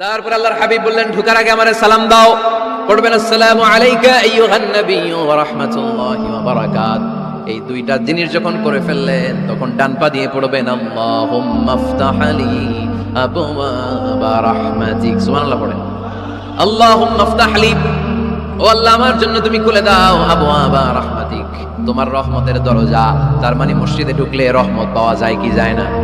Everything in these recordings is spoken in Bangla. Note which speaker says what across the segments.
Speaker 1: তারপর আল্লাহর হাবিব বললেন, ঢুকার আগে আমারে সালাম দাও। পড়বেন, আসসালামু আলাইকা আইয়ুহান নাবিয়্যু ওয়া রাহমাতুল্লাহি ওয়া বারাকাত। এই দুইটা জিনিস যখন করে ফেললেন, তখন ডান পা দিয়ে পড়বেন, আল্লাহুম্মা আফতাহ লি আবওয়াবা রাহমাতিক। সুবহানাল্লাহ পড়েন। আল্লাহুম্মা আফতাহ লি। ও আল্লাহ, আমার জন্য তুমি খুলে দাও আবওয়াবা রাহমাতিক। তোমার রহমতের দরজা, তার মানে মসজিদে ঢুকলে রহমত পাওয়া যায় কি যায় না?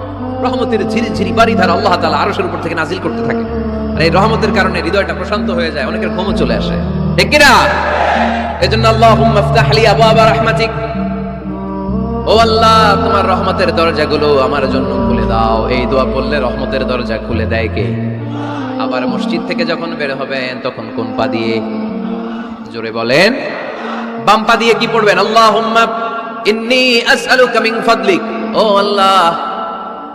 Speaker 1: রহমতের ঝিরি ঝিরি বাড়ি ধারা আল্লাহ তালা আরশের উপর থেকে নাজিল করতে থাকে। আর এই রহমতের কারণে হৃদয়টা প্রশান্ত হয়ে যায়, অনেকের ঘুমও চলে আসে। ঠিক কিনা? এজন্য আল্লাহ আলী আবু আবা রহমাতিক। ও আল্লাহ, তোমার রহমতের দরজাগুলো আমার জন্য খুলে দাও। এই দোয়া বললে রহমতের দরজা খুলে দেয় কে? আবার মসজিদ থেকে যখন বের হবেন, তখন কোন পা দিয়ে? জোরে বলেন। বাম পা দিয়ে কি পড়বেন? আল্লাহ ইন্নি আসআলুকা মিন ফাদলিক। ও আল্লাহ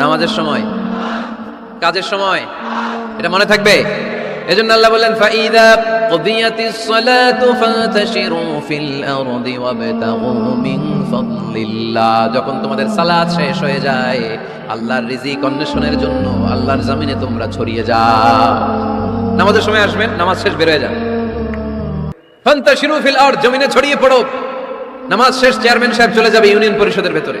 Speaker 1: নামাজের সময়, কাজের সময়, এটা মনে থাকবে? এজন্য আল্লাহ বললেন, ফাইদা কুদিয়াতিস সালাতু ফান্তাশিরু ফিল আরদি ওয়াবতাগু মিন ফাদলিল্লাহ। যখন তোমাদের সালাত শেষ হয়ে যায়, আল্লাহর রিজিক অন্বেষণের জন্য আল্লাহর জমিনে তোমরা ছড়িয়ে যাও। নামাজের সময় আসবেন, নামাজ শেষ বের হয়ে যান। ফান্তাশিরু ফিল আরদ, জমিনে ছড়িয়ে পড়ো। নামাজ শেষ, চেয়ারম্যান সাহেব চলে যাবে ইউনিয়ন পরিষদের ভেতরে।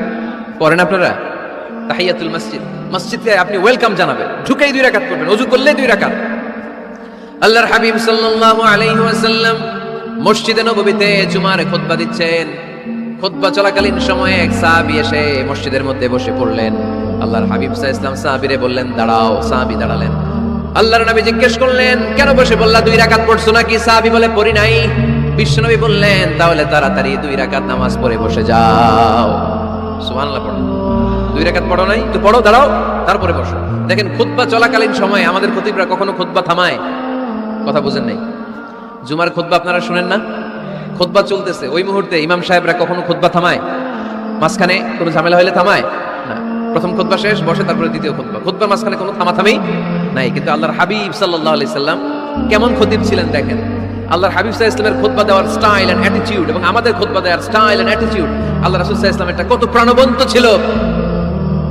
Speaker 1: পড়েন আপনারা? তাহিয়াতুল মসজিদ। মসজিদে আপনি ওয়েলকাম জানাবেন। ঢুকেই দুই রাকাত করবেন অজু করলে দুই রাকাত। আল্লাহর হাবিব সাল্লাল্লাহু আলাইহি ওয়াসাল্লাম মসজিদে নববীতে জুমার খুতবা দিচ্ছেন। খুতবা চলাকালীন সময়ে এক সাহাবী এসে মসজিদের মধ্যে বসে পড়লেন। আল্লাহর হাবিব সাল্লাল্লাহু ইসলাম সাহাবীরে বললেন, দাঁড়াও। সাহাবী দাঁড়ালেন। আল্লাহর নবী জিজ্ঞেস করলেন, কেন বসে বললা দুই রাকাত পড়ছো নাকি? সাহাবী বলে, পড়ি নাই। বিশ্বনবী বললেন, তাহলে তাড়াতাড়ি দুই রাকাত নামাজ পড়ে বসে যাও। সুবহানাল্লাহ, পড়ো। দুই রাকাত পড়ো নাই তো পড়ো, দাঁড়াও, তারপরে বসো। দেখেন, খুতবা চলাকালীন সময় আমাদের খতিবরা কখনো খুতবা থামায়? কথা বুঝেন নাই? জুমার খুতবা আপনারা শুনেন না? খুতবা চলতেছে, ওই মুহূর্তে ইমাম সাহেবরা কখনো খুতবা থামায়? মাঝখানে কোনো ঝামেলা হলে থামায়? না। প্রথম খুতবা শেষ, বসে তারপরে দ্বিতীয় খুতবা। খুতবার মাঝখানে কোনো থামাথামি নাই, কিন্তু আল্লাহর হাবিব সাল্লাল্লাহু আলাইহি সাল্লাম কেমন খতিব ছিলেন দেখেন? আল্লাহর হাবিব সাল্লাল্লাহু ইসলামের খুতবা দেওয়ার স্টাইল এন্ড অ্যাটিটিউড এবং আমাদের খুতবা দেওয়ার স্টাইল এন্ড অ্যাটিটিউড আল্লাহ রাসূল সাল্লাল্লাহু ইসলাম একটা কত প্রাণবন্ত ছিল।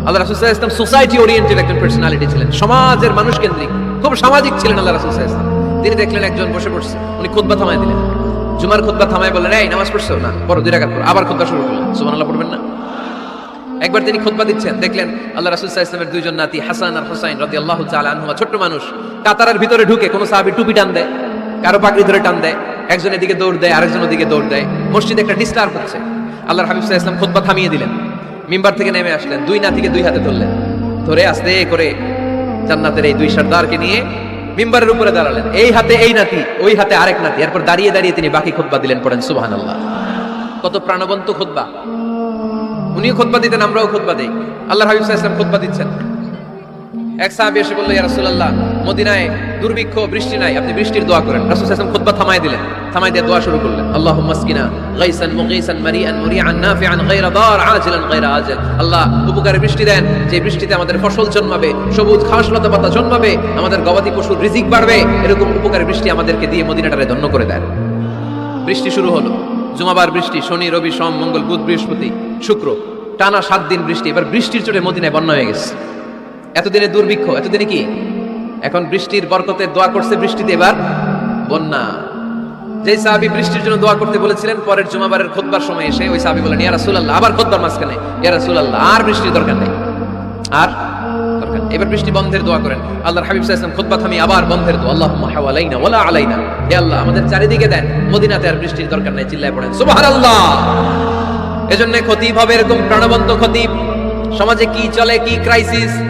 Speaker 1: আল্লাহ রাসুল সাল্লাল্লাহু ইসলাম সোসাইটি ওরিয়েন্টেড একজন পার্সোনালিটি ছিলেন, সমাজের মানুষ কেন্দ্রিক, খুব সামাজিক ছিলেন আল্লাহ রাসূল সাল্লাল্লাহু ইসলাম তিনি দেখলেন একজন বসে পড়ছে, উনি খুতবা থামায় দিলেন। জুমার খুতবা থামায় বললেন, এই, নামাজ পড়ছো? না, পড়ো, দুই রাকাত পড়ো, আবার খুতবা শুরু করলেন সুমান আল্লাহ পড়বেন না? একবার তিনি খুতবা দিচ্ছেন, দেখলেন আল্লাহ রাসূল সাল্লাল্লাহু ইসলামের দুইজন নাতি হাসান আর হুসাইন তাআলা আনহুমা ছোট্ট মানুষ, কাতারের ভিতরে ঢুকে কোনো সাহাবী টুপি টান দেয়। কারও পাগড়ি ধরে টান দেয় একজন এদিকে দৌড় দেয় আরেকজন ওদিকে দৌড় দেয়। মসজিদে একটা ডিস্টার্ব হচ্ছে। আল্লাহর হাবিব সাল্লাল্লাহু ইসলাম খুতবা থামিয়ে দিলেন। মিম্বার থেকে নেমে আসলেন, দুই নাতিকে দুই হাতে ধরলেন। ধরে আস্তে করে জান্নাতের এই দুই সর্দারকে নিয়ে মিম্বারের উপরে দাঁড়ালেন। এই হাতে এই নাতি, ওই হাতে আরেক নাতি। এরপর দাঁড়িয়ে দাঁড়িয়ে তিনি বাকি খুতবা দিলেন পড়েন, সুবহানাল্লাহ। কত প্রাণবন্ত খুতবা। উনিও খুতবা দিতেন, আমরাও খুতবা দিই। আল্লাহ হাবিব আলাইহি ওয়াসাল্লাম খুতবা দিচ্ছেন। এক সাহাবী এসে বলল, ইয়া রাসূলুল্লাহ মদিনায় দুর্ভিক্ষ, বৃষ্টি নাই। আপনি বৃষ্টির দোয়া করেন। রাসূল দিলেন। দিয়ে দোয়া শুরু করলেন। আল্লাহুম্মা আসকিনা গাইসান মুরিআন নাফিআন গায়রা দার গায়রা আল্লাহ উপকারে বৃষ্টি দেন। যে বৃষ্টিতে আমাদের ফসল জন্মাবে, সবুজ ঘাস লতা পাতা জন্মাবে, আমাদের গবাদি পশুর রিজিক বাড়বে, এরকম উপকারে বৃষ্টি আমাদেরকে দিয়ে মদিনাটারে ধন্য করে দেন বৃষ্টি শুরু হলো। জুমাবার বৃষ্টি, শনি, রবি, সোম, মঙ্গল, বুধ, বৃহস্পতি, শুক্র, টানা সাত দিন বৃষ্টি। এবার বৃষ্টির চোটে মদিনায় বন্যা হয়ে গেছে। এতদিনে দুর্ভিক্ষ, এতদিনে কি? এখন বৃষ্টির বরকতে দোয়া করছে বৃষ্টিতে এবার বন্যা। যে সাহাবি বৃষ্টির জন্য দোয়া করতে বলেছিলেন, পরের জুমাবারের খোদবার সময় এসে ওই সাহাবি বলেন ইয়া রাসূলুল্লাহ, আবার খোদবার মাঝখানে, ইয়া রাসূলুল্লাহ, আর বৃষ্টির দরকার নেই। আর দরকার। এবার বৃষ্টি বন্ধের দোয়া করেন। আল্লাহর হাবিব সাল্লাল্লাহু আলাইহি ওয়াসাল্লাম খুতবা থামি আবার বন্ধের দোয়া, আল্লাহুম্মা হাওয়ালাইনা ওয়ালা আলাইনা। হে আল্লাহ, আমাদের চারিদিকে দেন। মদিনাতে আর বৃষ্টির দরকার নেই, চিল্লায় পড়েন। সুবহানাল্লাহ! এজন্য খতিব হবে এরকম প্রাণবন্ত খতিব। সমাজে কি চলে, কি ক্রাইসিস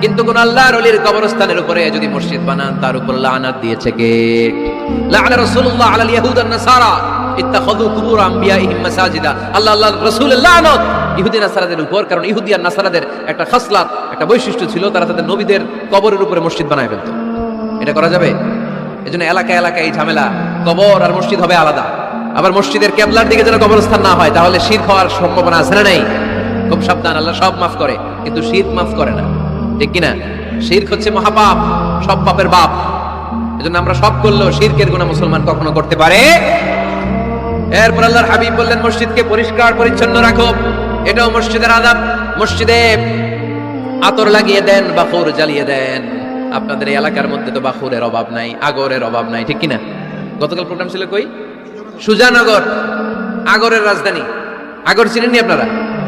Speaker 1: কিন্তু কোন আল্লাহর অলির কবরস্থানের উপরে যদি মসজিদ বানান, তার উপর লানাত দিয়েছে কে? লাআনা রাসূলুল্লাহ আলাল ইয়াহুদ আন নাসারা। ইত্তাখাযু কুবুর আমবিয়াইহিম মাসাজিদা। আল্লাহ আল্লাহ রাসূলের লানত। ইহুদি নাসারাদের উপর, কারণ ইহুদি আর নাসারাদের একটা খাসলাত, একটা বৈশিষ্ট্য ছিল, তারা তাদের নবীদের কবরের উপরে মসজিদ বানায় ফেলতো। এটা করা যাবে? এজন্য এলাকা এলাকায় এই ঝামেলা। কবর আর মসজিদ হবে আলাদা। আবার মসজিদের কেবলার দিকে যেন কবরস্থান না হয়, তাহলে শির হওয়ার সম্ভাবনা আছে না নেই? খুব সাবধান, আল্লাহ সব মাফ করে, কিন্তু শির মাফ করে না। ঠিক কিনা? শির্ক হচ্ছে মহাপাপ, সব পাপের বাপ। এজন্য আমরা সব করলেও শিরকের গুণা মুসলমান কখনো করতে পারে এরপর আল্লাহর হাবিব বললেন, মসজিদকে পরিষ্কার, পরিচ্ছন্ন রাখো। এটাও মসজিদের আদাব। মসজিদে আতর লাগিয়ে দেন বাখুর জ্বালিয়ে দেন। আপনাদের এই এলাকার মধ্যে তো বাখুরের অভাব নাই, আগরের অভাব নাই, ঠিক কিনা? গতকাল প্রোগ্রাম ছিল কই? সুজানগর, আগরের রাজধানী। আগর চিনেননি আপনারা?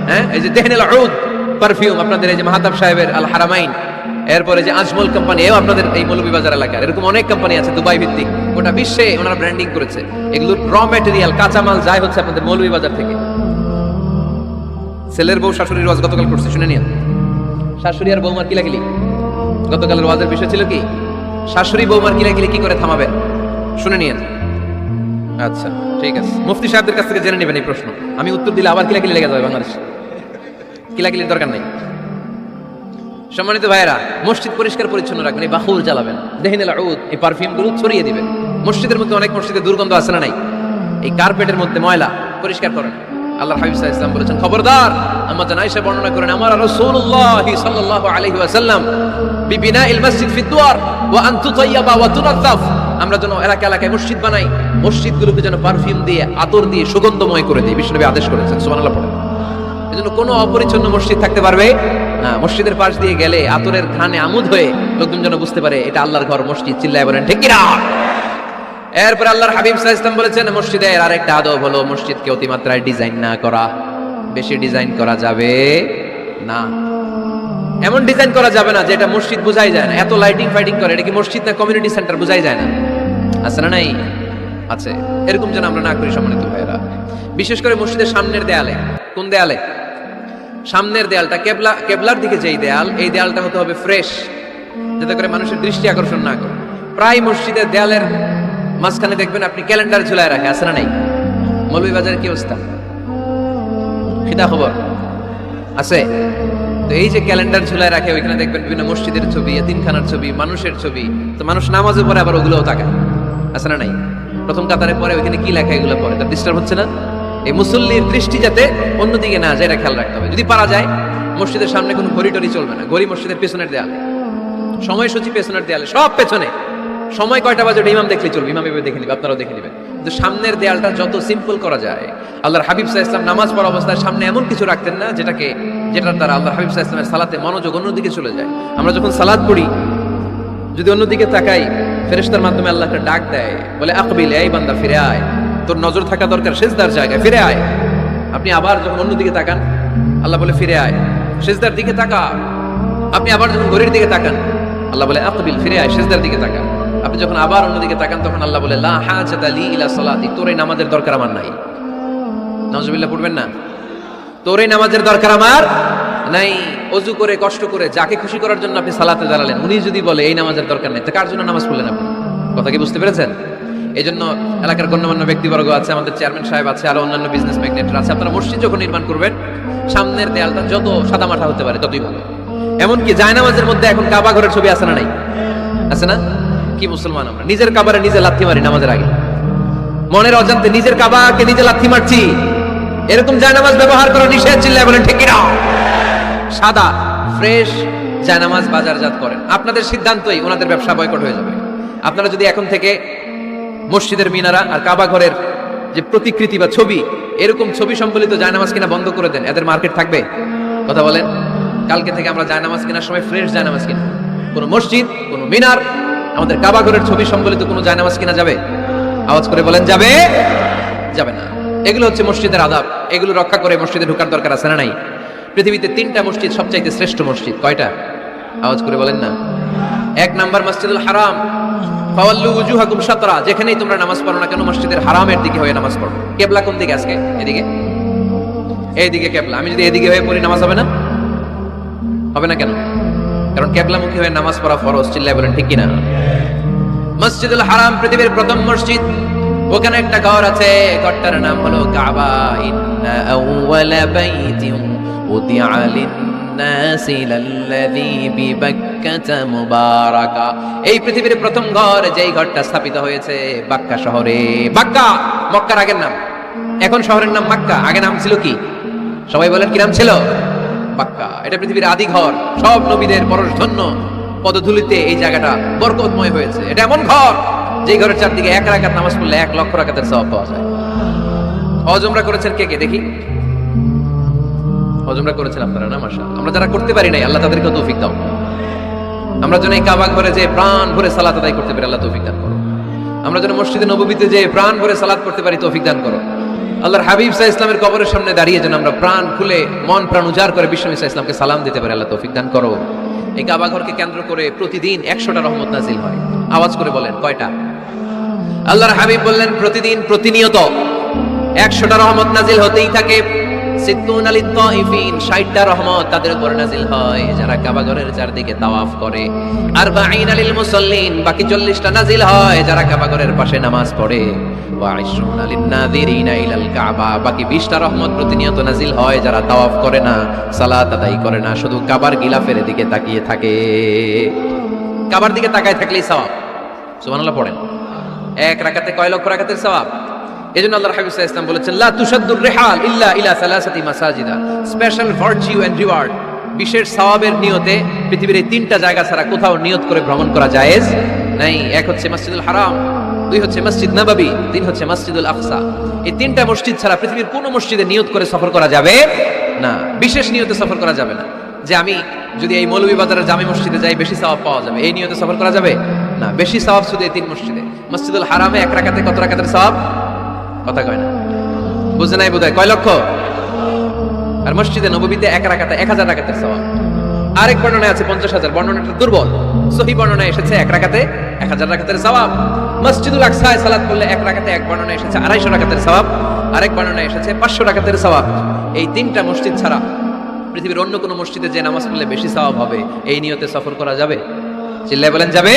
Speaker 1: হ্যাঁ? এই যে দেহনেল আউদ পারফিউম আপনাদের এই যে মাহাতাব সাহেবের আল হারামাইন, এরপরে যে আজমল কোম্পানি এও আপনাদের এই মৌলভীবাজার এলাকার, এরকম অনেক কোম্পানি আছে দুবাই ভিত্তিক গোটা বিশ্বে ওনারা ব্র্যান্ডিং করেছে। এগুলোর র ম্যাটেরিয়াল কাঁচামাল যায় হচ্ছে আপনাদের মৌলভীবাজার থেকে। ছেলের বউ শাশুড়ির ওয়াজ গতকাল করছে, শুনে নিন শাশুড়ি আর বৌমার কিলাকিলি। গতকালের ওয়াজের বিষয় ছিল কি? শাশুড়ি বৌমার কিলাকিলি কি করে থামাবেন শুনে নিন আচ্ছা ঠিক আছে। মুফতি সাহেবদের কাছ থেকে জেনে নেবেন এই প্রশ্ন। আমি উত্তর দিলে আবার কিলাকিলি লেগে যাবে বাংলাদেশ। কিলাকিলির দরকার নাই। সম্মানিত ভাইয়েরা, মসজিদ পরিষ্কার পরিচ্ছন্ন রাখবেন, এই বাহুর জ্বালাবেন। দেহিনেল আউদ এই পারফিউমগুলো ছড়িয়ে দিবেন। মসজিদের মধ্যে অনেক মসজিদে দুর্গন্ধ আছে না নাই? এই কার্পেটের মধ্যে ময়লা পরিষ্কার করেন। আল্লাহ হাবিব আলাইহি ওয়াসাল্লাম বলেছেন, খবরদার আয়েশা বর্ণনা করেন, আমার ওয়াসাল্লাম বিবিনাইল মসজিদ আমরা যেন এলাকা এলাকায় মসজিদ বানাই, মসজিদগুলোকে যেন পারফিউম দিয়ে, আতর দিয়ে সুগন্ধময় করে দিই আদেশ করেছেন এজন্য কোনো অপরিচ্ছন্ন মসজিদ থাকতে পারবে না। মসজিদের পাশ দিয়ে গেলে আতরের ঘ্রাণে আমুদ হয়ে লোকজন যেন বুঝতে পারে এটা আল্লাহর ঘর, মসজিদ, চিল্লায় বলেন, ঠিক এরপর আল্লাহর হাবিব আলাইহি ওয়াসাল্লাম বলেছেন, মসজিদের আরেকটা আদব হলো মসজিদকে অতিমাত্রায় ডিজাইন না করা। বেশি ডিজাইন করা যাবে না। এমন ডিজাইন করা যাবে না যেটা মসজিদ বোঝাই যায় না। এত লাইটিং ফাইটিং করে, এটা কি মসজিদ না কমিউনিটি সেন্টার বোঝাই যায় না? আছে না নাই? আছে। এরকম যেন আমরা না করি সম্মানিত ভাইয়েরা। বিশেষ করে মসজিদের সামনের দেয়ালে, কোন দেয়ালে? সামনের দেয়ালটা কেবলা, কেবলার দিকে যেই দেয়াল, এই দেয়ালটা হতে হবে ফ্রেশ, যাতে করে মানুষের দৃষ্টি আকর্ষণ না করে। প্রায় মসজিদের দেয়ালের মাঝখানে দেখবেন আপনি ক্যালেন্ডার ঝুলায় রাখে, আছে না নাই? মৌলভীবাজারের কি অবস্থা? খিদা খবর? আছে? তো এই যে ক্যালেন্ডার ঝুলায় রাখে, ওইখানে দেখবেন বিভিন্ন মসজিদের ছবি তিনখানার ছবি, মানুষের ছবি। তো মানুষ নামাজে পরে আবার ওগুলোও তাকায়, আছে না নাই? প্রথম কাতারে পরে ওইখানে কি লেখা, এগুলো পরে? তার ডিস্টার্ব হচ্ছে না? এই মুসল্লির দৃষ্টি যাতে অন্যদিকে না যায়, এটা খেয়াল রাখতে হবে। যদি পারা যায়, মসজিদের সামনে কোনো ঘড়ি চলবে না। ঘড়ি মসজিদের পেছনের দেয়ালে। সময়সূচি পেছনের দেয়ালে, সব পেছনে। সময় কয়টা বাজে ইমাম দেখলে চলবে, ইমাম এভাবে দেখে নিবে, আপনারাও দেখে নেবেন। কিন্তু সামনের দেয়ালটা যত সিম্পল করা যায়, আল্লাহর হাবিব সাহা ইসলাম নামাজ পড়া অবস্থায় সামনে এমন কিছু রাখতেন না, যেটাকে, যেটার দ্বারা আল্লাহ হাবিব সাহা ইসলামের সালাতে মনোযোগ অন্যদিকে চলে যায়। আমরা যখন সালাদ পড়ি, যদি অন্যদিকে তাকাই, ফেরেশতার মাধ্যমে আল্লাহকে ডাক দেয়, বলে, আকবিল, এই বান্দা, ফিরে আয়। তোর নজর থাকা দরকার শেষদার জায়গায়, ফিরে আয়। আপনি আবার যখন অন্যদিকে তাকান, আল্লাহ বলে, ফিরে আয়। শেষদার দিকে তাকা আপনি আবার যখন ঘড়ির দিকে তাকান, আল্লাহ বলে আকবিল ফিরে আয়। সেজদার দিকে তাকান। আপনি যখন আবার অন্যদিকে তাকান, তখন আল্লাহ বলে, লা হাজাতা লি ইলা সালাতি, তোর এই নামাজের দরকার আমার নাই। নাউজুবিল্লাহ পড়বেন না? তোর এই নামাজের দরকার আমার নাই। অজু করে, কষ্ট করে, যাকে খুশি করার জন্য আপনি সালাতে দাঁড়ালেন, উনি যদি বলে, এই নামাজের দরকার নেই। তো কার জন্য নামাজ পড়লেন আপনি? কথা কি বুঝতে পেরেছেন? এই জন্য এলাকার গণ্যমান্য ব্যক্তিবর্গ আছে, আমাদের চেয়ারম্যান সাহেব আছে, আরও অন্যান্য বিজনেস ম্যাগনেটরা আছে। আপনারা মসজিদ যখন নির্মাণ করবেন, সামনের দেয়ালটা যত সাদামাটা হতে পারে, ততই ভালো। এমনকি জায়নামাজের মধ্যে এখন কাবা ঘরের ছবি আছে না নাই? আছে না? কি মুসলমান আমরা? নিজের কাবারে নিজে লাথি মারি নামাজের আগে। মনের অজান্তে নিজের কাবাকে নিজে লাথি মারছি। এরকম জায়নামাজ ব্যবহার করা নিষেধ চিল্লায় বলেন, ঠিক কিনা? সাদা, ফ্রেশ জায়নামাজ বাজারজাত করেন। আপনাদের সিদ্ধান্তই ওনাদের ব্যবসা বয়কট হয়ে যাবে। আপনারা যদি এখন থেকে মসজিদের মিনারা আর কাবা ঘরের যে প্রতিকৃতি বা ছবি, এরকম ছবি সম্বলিত জায়নামাজ কিনা বন্ধ করে দেন। এদের মার্কেট থাকবে। কথা বলেন, কালকে থেকে আমরা জায়নামাজ কেনার সময় ফ্রেশ জায়নামাজ কিনা কোনো মসজিদ, কোনো মিনার, আমাদের কাবা ঘরের ছবি সম্বলিত কোনো জায়নামাজ কিনা যাবে? আওয়াজ করে বলেন, যাবে? যাবে না। এগুলো হচ্ছে মসজিদের আদাব। এগুলো রক্ষা করে মসজিদে ঢোকার দরকার আছে না নাই? পৃথিবীতে তিনটা মসজিদ সবচাইতে শ্রেষ্ঠ মসজিদ। কয়টা? আওয়াজ করে বলেন না। এক নাম্বার মসজিদুল হারাম। ফাওয়াল্লু উজুহাকুম শাতরা যেখানেই তোমরা নামাজ পড়ো না কেন, মসজিদের হারামের দিকে হয়ে নামাজ পড়ো। কেবলা কোন দিকে আজকে? এদিকে। এইদিকে কেবলা। আমি যদি এদিকে হয়ে পড়ি, নামাজ হবে না? হবে না কেন? কারণ কেবলামুখী হয়ে নামাজ পড়া ফরজ, চিল্লায় বলেন, ঠিক কিনা? মসজিদুল হারাম, পৃথিবীর প্রথম মসজিদ। ওখানে একটা ঘর আছে, ঘরটার নাম হলো কাবা। ইন্না আউওয়ালা বাইতিন উদিআ মুবারাকা। এই পৃথিবীর প্রথম ঘর যেই ঘরটা স্থাপিত হয়েছে বাক্কা শহরে। বাক্কা, মক্কার আগের নাম। এখন শহরের নাম মাক্কা আগে নাম ছিল কি? সবাই বলেন কি নাম ছিল? বাক্কা। এটা পৃথিবীর আদি ঘর। সব নবীদের পরশধন্য পদধূলিতে এই জায়গাটা বরকতময় হয়েছে। এটা এমন ঘর যে ঘরের চারদিকে এক রাকাত নামাজ পড়লে এক লক্ষ রাকাতের সওয়াব পাওয়া যায়। হজমরা করেছেন কে কে? দেখি। হজমরা করেছেন আপনারা না মাসা আমরা যারা করতে পারি নাই, আল্লাহ তাদেরকে তৌফিক দাও। আমরা যেন এই কাবা ঘরে যে প্রাণ ভরে সালাত আদায় করতে পারি, আল্লাহ তৌফিক দান করো। আমরা যেন মসজিদে নববীতে যে প্রাণ ভরে সালাত করতে পারি, তৌফিক দান করো। আল্লাহর হাবিব সাহ ইসলামের কবরের সামনে দাঁড়িয়ে যেন আমরা প্রাণ খুলে, মন প্রাণ উজাড় করে বিশ্বনবী সাহ ইসলামকে সালাম দিতে পারি, আল্লাহ তৌফিক দান করো। এই কাবা ঘরকে কেন্দ্র করে প্রতিদিন একশোটা রহমত নাজিল হয়। আওয়াজ করে বলেন, কয়টা? আল্লাহর হাবিব বললেন, প্রতিদিন প্রতিনিয়ত একশোটা রহমত নাজিল হতেই থাকে। সিদ্দুন আলী তাইফিন ষাটটা রহমত তাদের উপর নাজিল হয়, যারা কাবা চারদিকে তাওয়াফ করে। আর বাইন আলিল মুসল্লিন, বাকি চল্লিশটা নাজিল হয়, যারা কাবা পাশে নামাজ পড়ে। কাবা, বাকি বিশটা রহমত প্রতিনিয়ত নাজিল হয়, যারা করে না করে না, শুধু কাবার গিলাফের দিকে তাকিয়ে থাকে। কাবার দিকে তাকায় থাকলেই সওয়াব। সুবহানাল্লাহ, পড়েন। এক রাকাতে কয় লক্ষ রাকাতের সওয়াব? এজন্য আল্লাহ হাবিব ওয়াসাল্লাম বলেছেন, লা তুশাদ্দুর রিহাল ইল্লা ইলা সালাসাতি মাসাজিদা। স্পেশাল ভার্চু এন্ড রিওয়ার্ড বিশেষ সওয়াবের নিয়তে পৃথিবীর এই তিনটা জায়গা ছাড়া কোথাও নিয়ত করে ভ্রমণ করা জায়েজ নাই। এক হচ্ছে মসজিদুল হারাম, দুই হচ্ছে মসজিদ তিন হচ্ছে মসজিদুল এই তিনটা মসজিদ ছাড়া পৃথিবীর কোনো মসজিদে নিয়ত করে সফর করা যাবে না। বিশেষ নিয়তে সফর করা যাবে না। যে আমি যদি এই মৌলভী বাজারের জামে মসজিদে যাই, বেশি সওয়াব পাওয়া যাবে। এই নিয়তে সফর করা যাবে? না, বেশি সওয়াব শুধু এই তিন মসজিদে। মসজিদুল হারামে এক রাকাতে কত রাকাতের সওয়াব? কথা কয় না। বুঝে নাই বোধহয়। কয় লক্ষ? আর মসজিদে নববীতে এক রাখাতে এক হাজার রাকাতের সওয়াব। আরেক বর্ণনায় আছে পঞ্চাশ হাজার। বর্ণনাটা দুর্বল। সহি বর্ণনায় এসেছে এক রাকাতে এক হাজার রাকাতের সওয়াব। মসজিদুল আকসায় সালাত করলে এক রাখাতে এক বর্ণনায় এসেছে আড়াইশো রাকাতের সওয়াব। আরেক বর্ণনায় এসেছে পাঁচশো রাকাতের সওয়াব। এই তিনটা মসজিদ ছাড়া পৃথিবীর অন্য কোনো মসজিদে যে নামাজ পড়লে বেশি সওয়াব হবে, এই নিয়তে সফর করা যাবে? চিল্লাই বলেন যাবে?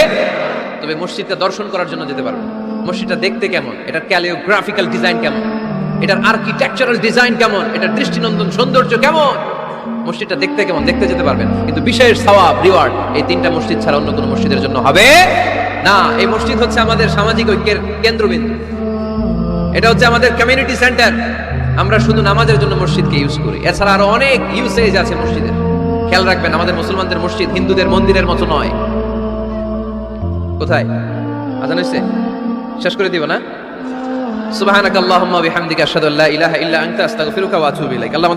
Speaker 1: তবে মসজিদটা দর্শন করার জন্য যেতে পারবেন মসজিদটা দেখতে কেমন? এটার ক্যালিওগ্রাফিক্যাল ডিজাইন কেমন? এটার আর্কিটেকচারাল ডিজাইন কেমন? এটার দৃষ্টিনন্দন সৌন্দর্য কেমন? মসজিদটা দেখতে কেমন? দেখতে যেতে পারবেন। কিন্তু বিশেষ সওয়াব রিওয়ার্ড এই তিনটা মসজিদ ছাড়া অন্য কোনো মসজিদের জন্য হবে না। এই মসজিদ হচ্ছে আমাদের সামাজিক ঐক্যের কেন্দ্রবিন্দু। এটা হচ্ছে আমাদের কমিউনিটি সেন্টার আমরা শুধু নামাজের জন্য মসজিদকে ইউজ করি। এছাড়া আরও অনেক ইউসেজ আছে মসজিদের। খেয়াল রাখবেন, আমাদের মুসলমানদের মসজিদ হিন্দুদের মন্দিরের মতো নয়। কোথায়? আজান হয়েছে শেষ করে দিব না? সুবাহ বিহামদিকা আশহাদু আল্লা ইলাহা ইল্লা আস্তাগফিরুকা আল্লাহ